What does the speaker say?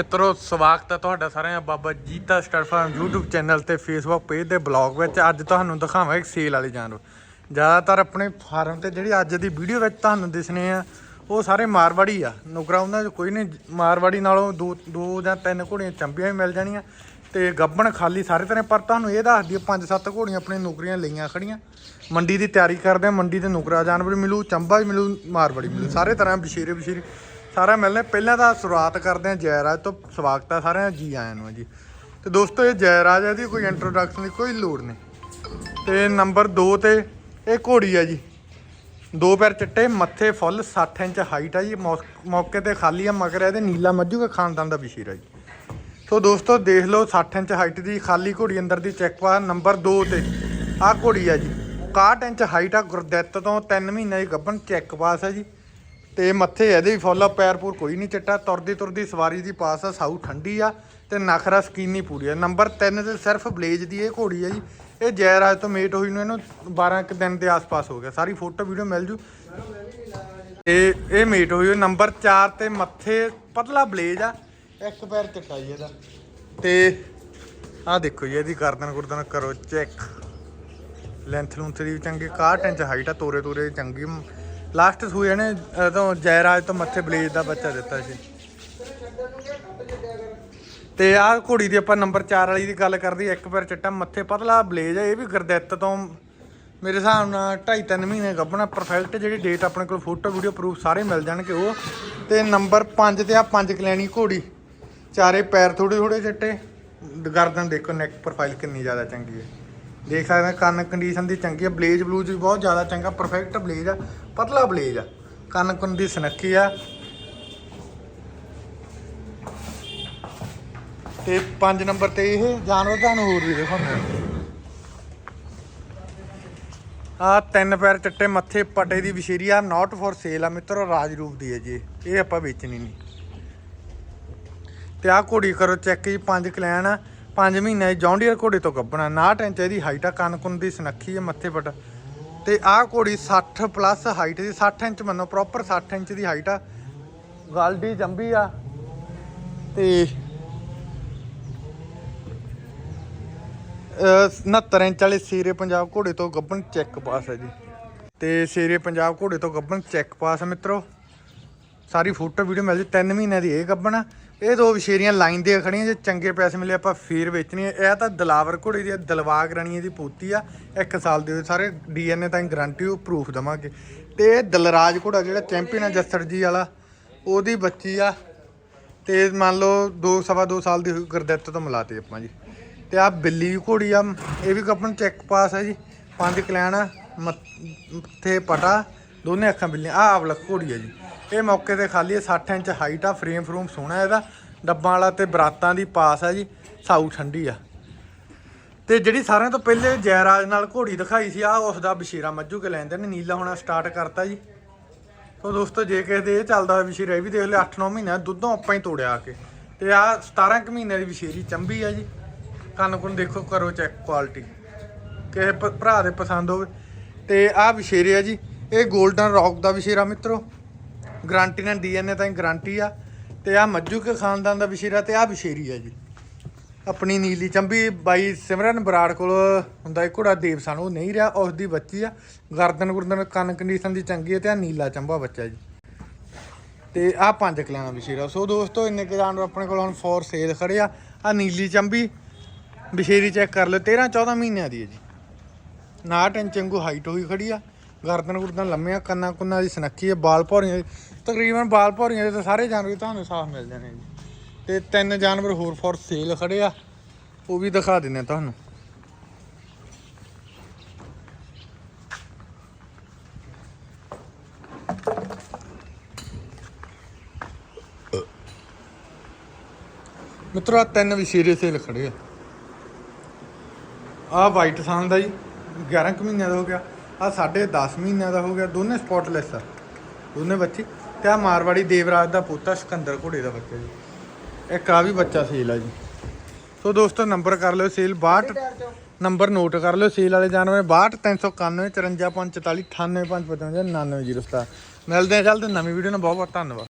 ਮਿੱਤਰੋ, ਸਵਾਗਤ ਹੈ ਤੁਹਾਡਾ ਸਾਰਿਆਂ ਦਾ Baba Jeeta star farm YouTube channel ਤੇ Facebook ਪੇਜ ਦੇ ਬਲੌਗ ਵਿੱਚ। ਅੱਜ ਤੁਹਾਨੂੰ ਦਿਖਾਵਾਂਗੇ ਸੇਲ ਵਾਲੇ ਜਾਨਵਰ। ਜ਼ਿਆਦਾਤਰ ਆਪਣੇ ਫਾਰਮ ਤੇ ਜਿਹੜੀ ਅੱਜ ਦੀ ਵੀਡੀਓ ਵਿੱਚ ਤੁਹਾਨੂੰ ਦਿਸਣੇ ਆ, ਉਹ ਸਾਰੇ ਮਾਰਵਾੜੀ ਆ। ਨੁਕਰਾ ਉਹਨਾਂ 'ਚ ਕੋਈ ਨਹੀਂ, ਮਾਰਵਾੜੀ ਨਾਲੋਂ ਦੋ ਦੋ ਜਾਂ ਤਿੰਨ ਘੋੜੀਆਂ ਚੰਬੀਆਂ ਵੀ ਮਿਲ ਜਾਣੀਆਂ ਤੇ ਗੱਬਣ ਖਾਲੀ ਸਾਰੇ ਤਰ੍ਹਾਂ, ਪਰ ਤੁਹਾਨੂੰ ਇਹ ਦੱਸ ਦਈਏ, ਪੰਜ ਸੱਤ ਘੋੜੀਆਂ ਆਪਣੇ ਨੌਕਰੀਆਂ ਲਈਆਂ ਖੜੀਆਂ। ਮੰਡੀ ਦੀ ਤਿਆਰੀ ਕਰਦੇ ਆ, ਮੰਡੀ ਤੇ ਨੁਕਰਾ ਜਾਨਵਰ ਮਿਲੂ, ਚੰਬਾ ਵੀ ਮਿਲੂ, ਮਾਰਵਾੜੀ ਮਿਲੂ। ਸਾਰੇ ਤਰ੍ਹਾਂ ਬਸ਼ੀਰੇ ਬਸ਼ੀਰੇ ਸਾਰਿਆਂ ਮਿਲਣੇ ਪਹਿਲਾਂ ਤਾਂ ਸ਼ੁਰੂਆਤ ਕਰਦੇ ਆ ਜੈਰਾਜ ਤੋਂ। ਸਵਾਗਤ ਆ ਸਾਰਿਆਂ ਦਾ। ਜੀ ਆਇਆਂ ਨੂੰ ਜੀ। ਤੇ ਦੋਸਤੋ, ਇਹ ਜੈਰਾਜ ਹੈ ਦੀ ਕੋਈ ਇੰਟਰੋਡਕਸ਼ਨ ਦੀ ਕੋਈ ਲੋੜ ਨਹੀਂ। ਤੇ ਨੰਬਰ 2 ਤੇ ਇਹ ਘੋੜੀ ਆ ਜੀ। ਦੋ ਪੈਰ ਚਿੱਟੇ, ਮੱਥੇ ਫੁੱਲ 60 ਇੰਚ ਹਾਈਟ ਆ ਜੀ। ਮੌਕੇ ਤੇ ਖਾਲੀ ਆ, ਮਗਰ ਇਹਦੇ ਨੀਲਾ ਮੱਝੂ ਦਾ ਖਾਨਦਾਨ ਦਾ ਬਸ਼ੀਰ ਆ ਜੀ। ਸੋ ਦੋਸਤੋ, ਦੇਖ ਲਓ 60 ਇੰਚ ਹਾਈਟ ਦੀ ਖਾਲੀ ਘੋੜੀ ਅੰਦਰ ਦੀ ਚੈੱਕ ਪਾ ਨੰਬਰ 2 ਤੇ ਆਹ ਘੋੜੀ ਆ ਜੀ। 61 ਇੰਚ ਹਾਈਟ ਆ। ਗੁਰਦਿੱਤ ਤੋਂ 3 ਮਹੀਨੇ ਦੀ ਗੱਭਣ ਚੈੱਕ ਪਾਸ ਆ ਜੀ। ਤੇ ਮੱਥੇ ਇਹਦੇ ਵੀ ਫੁੱਲ ਆ, ਪੈਰ ਪੂਰ ਕੋਈ ਨਹੀਂ ਚਿੱਟਾ। ਤੁਰਦੀ ਤੁਰਦੀ ਸਵਾਰੀ ਦੀ ਪਾਸ ਆ, ਸਾਊ ਠੰਡੀ ਆ ਤੇ ਨਖਰਾ ਸਕੀਨੀ ਪੂਰੀ ਆ। ਨੰਬਰ 3 ਤੇ ਸਿਰਫ ਬਲੇਜ ਦੀ ਇਹ ਘੋੜੀ ਆ ਜੀ। ਇਹ ਜੈਰਾਜ ਤੋਂ ਮੇਟ ਹੋਈ ਨੂੰ ਇਹਨੂੰ 12 ਕੁ ਦਿਨ ਦੇ ਆਸ-ਪਾਸ ਹੋ ਗਿਆ। ਸਾਰੀ ਫੋਟੋ, ਵੀਡੀਓ ਮਿਲ ਜੂ। ਇਹ ਇਹ ਮੇਟ ਹੋਈ ਹੋਈ ਨੰਬਰ 4 ਤੇ ਮੱਥੇ ਪਤਲਾ ਬਲੇਜ ਆ। ਇੱਕ ਪੈਰ ਚਿੱਟਾ ਜੀ ਇਹਦਾ। ਤੇ ਆਹ ਦੇਖੋ ਜੀ, ਇਹਦੀ ਗਰਦਨ ਗੁਰਦਨ ਕਰੋ ਚੈੱਕ। ਲੈਂਥ ਲੂੰਥ ਦੀ ਚੰਗੀ 61 ਇੰਚ ਹਾਈਟ ਆ ਤੋਰੇ ਤੋਰੇ ਚੰਗੀ। ਲਾਸਟ ਸੂਏ ਨੇ ਤੋਂ ਜੈਰਾਜ ਤੋਂ ਮੱਥੇ ਬਲੇਜ ਦਾ ਬੱਚਾ ਦਿੱਤਾ ਸੀ। ਤੇ ਆਹ ਘੋੜੀ ਦੀ ਆਪਾਂ ਨੰਬਰ 4 ਵਾਲੀ ਦੀ ਗੱਲ ਕਰਦੀ ਇੱਕ ਪੈਰ ਚਿੱਟਾ ਮੱਥੇ ਪਤਲਾ, ਬਲੇਜ ਹੈ ਇਹ ਵੀ ਗਰਦਿੱਤ ਤੋਂ ਮੇਰੇ ਹਿਸਾਬ ਨਾਲ 2.5 3 ਮਹੀਨੇ ਗੱਭਣਾ ਪਰਫੈਕਟ ਜਿਹੜੀ ਡੇਟ ਆਪਣੇ ਕੋਲ ਫੋਟੋ ਵੀਡੀਓ ਪ੍ਰੂਫ ਸਾਰੇ ਮਿਲ ਜਾਣਗੇ ਉਹ। ਤੇ ਨੰਬਰ 5 ਤੇ ਆ ਪੰਜ ਕਲੈਣੀ ਘੋੜੀ, ਚਾਰੇ ਪੈਰ ਥੋੜੇ ਥੋੜੇ ਚਿੱਟੇ। ਗਰਦਨ ਦੇਖੋ ਨੈਕ ਪ੍ਰੋਫਾਈਲ ਕਿੰਨੀ ਜ਼ਿਆਦਾ ਚੰਗੀ ਹੈ। ਦੇਖ ਸਕਦੇ ਹਾਂ, ਕੰਨ ਕੰਡੀਸ਼ਨ ਦੀ ਚੰਗੀ ਆ ਬਲੇਜ ਬਲੂਜ ਵੀ ਬਹੁਤ ਜ਼ਿਆਦਾ ਚੰਗਾ ਪਰਫੈਕਟ ਬਲੇਜ ਆ, ਪਤਲਾ ਬਲੇਜ ਆ। ਕੰਨ ਕੁੰਨ ਦੀ ਸਨੱਖੀ ਆ। ਤੇ 5 ਨੰਬਰ ਤੇ ਇਹ ਜਾਨਵਰ ਤੁਹਾਨੂੰ ਹੋਰ ਵੀ ਦਿਖਾਉਂਦੇ ਆ ਤਿੰਨ ਪੈਰ ਚਿੱਟੇ, ਮੱਥੇ ਪਟੇ ਦੀ ਵਿਸ਼ੇਰੀ ਆ ਨਾਟ ਫॉर ਸੇਲ ਆ ਮਿੱਤਰੋ, ਰਾਜ ਰੂਪ ਦੀ ਹੈ ਜੀ। ਇਹ। ਆਪਾਂ ਵੇਚਣੀ ਨਹੀਂ। ਤੇ ਆਹ ਘੋੜੀ ਕਰੋ, ਚੈੱਕ ਜੀ, ਪੰਜ ਕਲੈਨ ਆ। 5 ਮਹੀਨੇ ਦੀ ਜੌਂਡੀਅਰ ਘੋੜੇ ਤੋਂ ਗੱਬਣਾ 59 ਇੰਚ ਇਹਦੀ ਹਾਈਟ ਆ, ਕੰਨ ਦੀ ਸਨੱਖੀ ਹੈ ਮੱਥੇ ਪਟ ਤੇ ਆਹ ਘੋੜੀ 60 ਪਲੱਸ ਹਾਈਟ ਦੀ 60 ਇੰਚ ਮੰਨੋ ਪ੍ਰੋਪਰ 60 ਇੰਚ ਦੀ ਹਾਈਟ ਆ। ਗਲਡੀ ਜੰਬੀ ਆ। ਤੇ, ਅਹ 69 ਇੰਚ ਵਾਲੇ ਸ਼ੇਰੇ ਪੰਜਾਬ ਘੋੜੇ ਤੋਂ ਗੱਭਣ ਚੈੱਕ ਪਾਸ ਹੈ ਜੀ। ਤੇ ਸ਼ੇਰੇ ਪੰਜਾਬ ਘੋੜੇ ਤੋਂ ਗੱਬਣ ਚੈੱਕ ਪਾਸ ਆ ਮਿੱਤਰੋ। ਸਾਰੀ ਫੋਟੋ ਵੀਡੀਓ ਮਿਲ ਜੀ 3 ਮਹੀਨਿਆਂ ਦੀ ਇਹ ਗੱਭਣ ਆ। ਇਹ ਦੋ ਵਿਸ਼ੇਰੀਆਂ ਲਾਈਨ ਦੇ ਖੜੀਆਂ ਜੇ ਚੰਗੇ ਪੈਸੇ ਮਿਲੇ ਆਪਾਂ ਫੇਰ ਵੇਚਣੀ ਹੈ। ਇਹ ਤਾਂ ਦਲਾਵਰ ਘੋੜੇ ਦੀ ਆ, ਦਲਵਾਗ ਰਾਣੀ ਦੀ ਪੋਤੀ ਆ। ਇੱਕ ਸਾਲ ਦੇ ਸਾਰੇ ਡੀਐਨਏ ਤਾਂ ਗਰੰਟੀ ਉਹ ਪ੍ਰੂਫ ਦਵਾਂਗੇ। ਤੇ ਇਹ ਦਲਰਾਜ ਘੋੜਾ ਜਿਹੜਾ ਚੈਂਪੀਅਨ ਆ ਜੱਸਰ ਜੀ ਵਾਲਾ ਉਹਦੀ ਬੱਚੀ ਆ। ਤੇ ਮੰਨ ਲਓ 2 ਸਵਾ 2 ਸਾਲ ਦੀ ਹੋਈ ਗੁਰਦਿੱਤ ਤੋਂ ਮਿਲਾਤੇ ਆਪਾਂ ਜੀ। ਤੇ ਆ ਬਿੱਲੀ ਘੋੜੀ ਆ ਇਹ ਵੀ ਕੱਪਨ ਚੈੱਕ ਪਾਸ ਹੈ ਜੀ। ਪੰਜ ਕਲੈਣ ਮੱਥੇ ਪਟਾ ਦੋਨੇ ਅੱਖਾਂ ਬਿੱਲੀਆਂ। ਆ ਆਵਲਾ ਘੋੜੀ ਆ ਜੀ। ਇਹ ਮੌਕੇ ਤੇ ਖਾਲੀ ਹੈ 60 ਇੰਚ ਹਾਈਟ ਆ ਫਰੇਮ ਫਰੂਮ ਸੋਹਣਾ ਇਹਦਾ। ਡੱਬਾਂ ਵਾਲਾ ਤੇ ਬਰਾਤਾਂ ਦੀ ਪਾਸ ਆ ਜੀ, ਸਾਊ ਠੰਡੀ ਆ। ਤੇ ਜਿਹੜੀ ਸਾਰਿਆਂ ਤੋਂ ਪਹਿਲੇ ਜੈਰਾਜ ਨਾਲ ਘੋੜੀ ਦਿਖਾਈ ਸੀ ਆ ਉਸ ਦਾ ਬਸ਼ੀਰਾ ਮੱਜੂ ਕੇ ਲੈਂਦੇ ਨੇ ਨੀਲਾ ਹੋਣਾ ਸਟਾਰਟ ਕਰਤਾ ਜੀ। ਸੋ ਦੋਸਤੋ, ਜੇ ਕਿਸੇ ਦੇ ਇਹ ਚੱਲਦਾ ਹੋਇਆ ਵਿਸ਼ੇਰਾ ਇਹ ਵੀ ਦੇਖ ਲਿਓ 8-9 ਮਹੀਨਾ ਦੁੱਧੋਂ ਆਪਾਂ ਹੀ ਤੋੜਿਆ ਆ ਕੇ। ਤੇ ਆ 17 ਕੁ ਮਹੀਨੇ ਦੀ ਵਿਸ਼ੇਰੀ ਚੰਬੀ ਆ ਜੀ। ਕੰਨ ਕੁੰਨ ਦੇਖੋ, ਕਰੋ ਚੈੱਕ ਕੁਆਲਿਟੀ ਕਿਸੇ ਭ- ਭਰਾ ਦੇ ਪਸੰਦ ਹੋਵੇ। ਤੇ ਆ ਵਿਸ਼ੇਰੇ ਆ ਜੀ, ਇਹ 골ਡਨ ਰੌਕ ਦਾ ਵਿਸ਼ੇਰਾ ਮਿੱਤਰੋ। ਗਰੰਟੀ ਨਾਲ ਡੀਐਨਏ ਤਾਂ ਗਰੰਟੀ ਆ, ਤੇ ਆ ਮੱਜੂ ਕੇ ਖਾਨਦਾਨ ਦਾ ਵਿਸ਼ੇਰਾ ਤੇ ਆ ਵਿਸ਼ੇਰੀ ਆ ਜੀ। ਆਪਣੀ ਨੀਲੀ ਚੰਬੀ ਬਾਈ ਸਿਮਰਨ ਬਰਾੜ ਕੋਲ ਹੁੰਦਾ ਇੱਕ ਘੋੜਾ ਦੇਵ ਦੇਵਸਨ ਉਹ ਨਹੀਂ ਰਿਹਾ ਉਸ ਦੀ ਬੱਚੀ ਆ। ਗਰਦਨ ਗੁਰਦਨ ਕੰਨ ਕੰਡੀਸ਼ਨ ਦੀ ਚੰਗੀ ਹੈ ਤੇ ਆ ਨੀਲਾ ਚੰਬਾ ਬੱਚਾ ਜੀ। ਤੇ ਆ ਪੰਜ ਕਲਾਣਾ ਵਿਸ਼ੇਰਾ। ਸੋ ਦੋਸਤੋ, ਇੰਨੇ ਕੁ ਜਾਨਵਰ ਆਪਣੇ ਕੋਲ ਹੁਣ ਫੋਰ ਸੇਲ ਖੜੇ ਆ। ਆ ਨੀਲੀ ਚੰਬੀ ਵਿਸ਼ੇਰੀ ਚੈੱਕ ਕਰ ਲਿਓ 13 14 ਮਹੀਨਿਆਂ ਦੀ ਹੈ ਜੀ। 59 ਇੰਚ ਵਾਂਗੂ ਹਾਈਟ ਹੋਈ ਖੜੀ ਆ। ਗਰਦਨ ਗੁਰਦਨ ਲੰਮੇ ਕੰਨਾਂ ਕੁੰਨਾਂ ਦੀ ਸੁਨੱਖੀ ਹੈ, ਬਾਲ ਭੌਰੀਆਂ ਦੀ- ਤਕਰੀਬਨ ਬਾਲ ਭੌਰੀਆਂ ਦੇ ਤਾਂ ਸਾਰੇ ਜਾਨਵਰ ਤੁਹਾਨੂੰ ਸਾਫ਼ ਮਿਲ ਜਾਣੇ ਜੀ। ਤੇ ਤਿੰਨ ਜਾਨਵਰ ਹੋਰ ਫੋਰ ਸੇਲ ਖੜੇ ਆ, ਉਹ ਵੀ ਦਿਖਾ ਦਿੰਨੇ ਤੁਹਾਨੂੰ। ਮਿੱਤਰੋ, ਆਹ ਤਿੰਨ ਵਿਸ਼ੇਰੇ ਸੇਲ ਖੜੇ ਆ। ਆ ਵਾਈਟ ਸਾਨ ਦਾ ਜੀ 11 ਕੁ ਮਹੀਨਿਆਂ ਦਾ ਹੋ ਗਿਆ। ਆ ਸਾਢੇ 10 ਮਹੀਨਿਆਂ ਦਾ ਹੋ ਗਿਆ ਦੋਨੇ ਸਪੌਟਲੈਸ ਆ। ਦੋਨੇ ਬੱਚੇ। ਤੇ ਆ ਮਾਰਵਾੜੀ ਦੇਵਰਾਜ ਦਾ ਪੋਤਾ ਸਿਕੰਦਰ ਘੋੜੇ ਦਾ ਬੱਚਾ ਜੀ। ਇੱਕ ਆ ਵੀ ਬੱਚਾ ਸੇਲ ਆ ਜੀ। ਸੋ ਦੋਸਤੋ ਨੰਬਰ ਕਰ ਲਿਓ ਸੇਲ 62 ਨੰਬਰ ਨੋਟ ਕਰ ਲਿਓ ਸੇਲ ਵਾਲੇ ਜਾਨਵਰ 62 391 54 544 98 555 99 ਮਿਲਦੇ ਆ ਜਲਦ ਨਵੀਂ ਵੀਡੀਓ ਨਾਲ। ਬਹੁਤ ਬਹੁਤ ਧੰਨਵਾਦ।